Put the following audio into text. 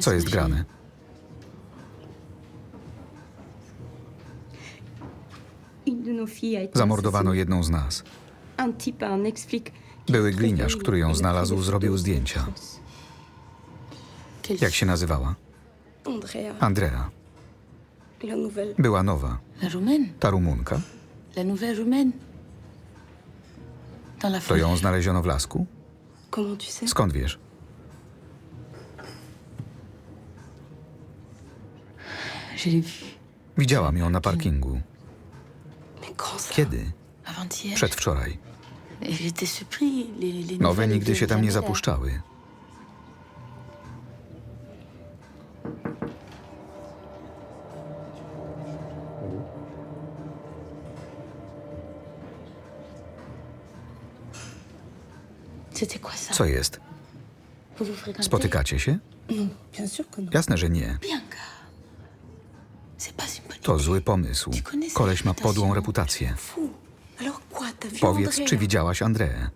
Co jest grane? Zamordowano jedną z nas. Były gliniarz, który ją znalazł, zrobił zdjęcia. Jak się nazywała? Andrea. Była nowa. Ta Rumunka? To ją znaleziono w lasku? Skąd wiesz? Widziałam ją na parkingu. Kiedy? Przedwczoraj. Nowe nigdy się tam nie zapuszczały. Co jest? Spotykacie się? Jasne, że nie. To zły pomysł. Koleś ma podłą reputację. Powiedz, czy widziałaś Andreę?